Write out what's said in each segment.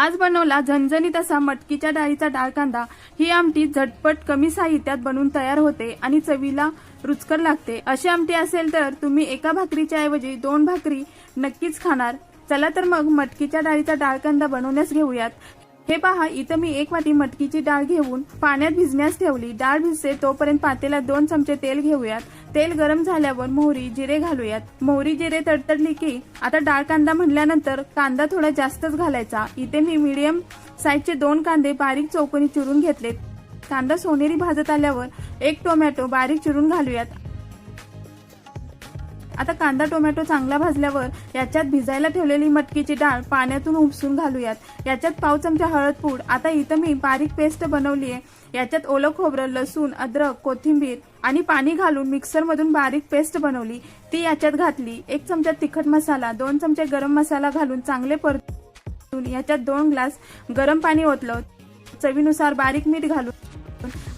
आज बनवला झणझणीत असा मटकीच्या डाळीचा डाळ कांदा ही आमटी झटपट कमी साहित्यात बनवून तयार होते आणि चवीला रुचकर लागते. अशी आमटी असेल तर तुम्ही एका भाकरीच्या ऐवजी दोन भाकरी नक्कीच खाणार. चला तर मग मटकीच्या डाळीचा डाळ कांदा बनवण्यास घेऊयात. हे पहा इथं मी एक वाटी मटकीची डाळ घेऊन पाण्यात भिजण्यास ठेवली. डाळ भिजते तोपर्यंत पातेला दोन चमचे तेल घेऊयात. तेल गरम झाल्यावर मोहरी जिरे घालूयात. मोहरी जिरे तडतडली की आता डाळ कांदा म्हणल्यानंतर कांदा थोडा जास्तच घालायचा. इथे मी मीडियम साईजचे दोन कांदे बारीक चौकोनी चिरून घेतलेत. कांदा सोनेरी भाजत आल्यावर एक टोमॅटो बारीक चिरून घालूयात. आता कांदा टोमॅटो चांगला भाजल्यावर याच्यात भिजायला ठेवलेली मटकीची डाळ पाण्यातून उपसून घालूयात. याच्यात पाव चमचा हळद पूड. आता इथं मी बारीक पेस्ट बनवली आहे याच्यात ओलं खोबरं लसूण अद्रक कोथिंबीर आणि पाणी घालून मिक्सरमधून बारीक पेस्ट बनवली. ती याच्यात घातली. एक चमचा तिखट मसाला दोन चमचे गरम मसाला घालून चांगले परतून याच्यात दोन ग्लास गरम पाणी ओतलं. चवीनुसार बारीक मीठ घालून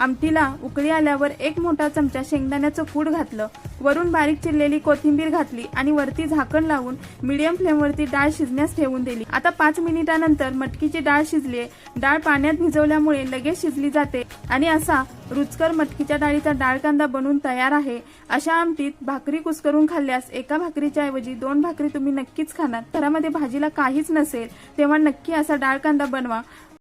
आमटीला उकळी आल्यावर एक मोठा चमचा शेंगदाण्याचं फूड घातलं. वरून बारीक चिरलेली कोथिंबीर घातली आणि वरती झाकण लावून मिडियम फ्लेमवरती डाळ शिजण्यास ठेवून दिली. आता पाच मिनिटानंतर मटकीची डाळ शिजली डाळ पाण्यात भिजवल्यामुळे लगेच शिजली जाते आणि असा रुचकर मटकीच्या डाळीचा डाळ कांदा बनवून तयार आहे. अशा आमटीत भाकरी कुस्करून खाल्ल्यास एका भाकरीच्या ऐवजी दोन भाकरी तुम्ही नक्कीच खाणार. घरामध्ये भाजीला काहीच नसेल तेव्हा नक्की असा डाळ कांदा बनवा.